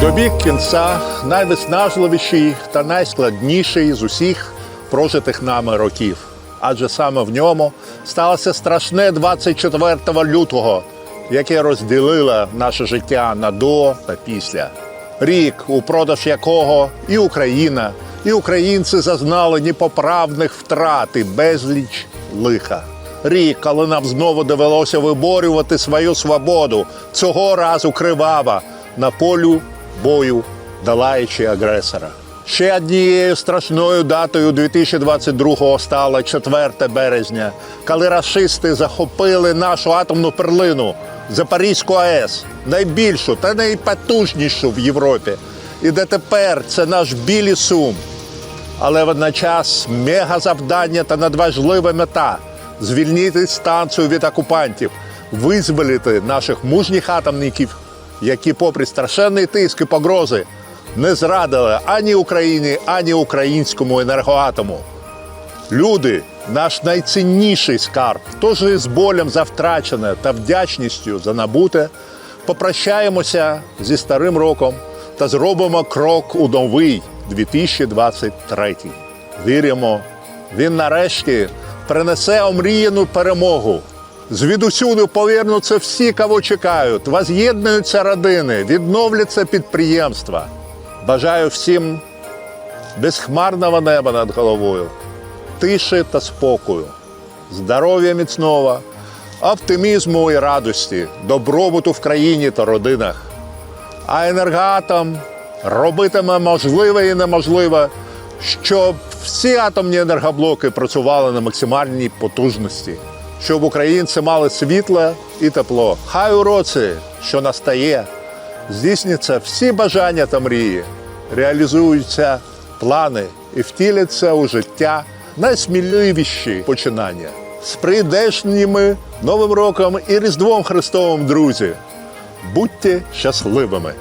Добіг кінця найвиснажливіший та найскладніший з усіх прожитих нами років. Адже саме в ньому сталося страшне 24 лютого, яке розділило наше життя на до та після. Рік, упродовж якого і Україна, і українці зазнали непоправних втрат і безліч лиха. Рік, коли нам знову довелося виборювати свою свободу, цього разу кривава на полю бою, долаючи агресора. Ще однією страшною датою 2022-го стало 4 березня, коли рашисти захопили нашу атомну перлину Запорізьку АЕС, найбільшу та найпотужнішу в Європі. І де тепер це наш білий сум. Але водночас мегазавдання та надважлива мета звільнити станцію від окупантів, визволити наших мужніх атомників, які, попри страшенний тиск і погрози, не зрадили ані Україні, ані українському енергоатому. Люди наш найцінніший скарб. Тож з болем за втрачене та вдячністю за набуте попрощаємося зі старим роком та зробимо крок у новий 2023. Віримо, він нарешті принесе омріяну перемогу. Звідусюди повернуться всі, кого чекають, воз'єднуються родини, відновляться підприємства. Бажаю всім безхмарного неба над головою тиші та спокою, здоров'я міцного, оптимізму і радості, добробуту в країні та родинах. А енергоатом робитиме можливе і неможливе, щоб всі атомні енергоблоки працювали на максимальній потужності, щоб українці мали світло і тепло. Хай у році, що настає, здійсняться всі бажання та мрії, реалізуються плани і втіляться у життя найсміливіші починання. З прийдешніми Новим роком і Різдвом Христовим, друзі! Будьте щасливими!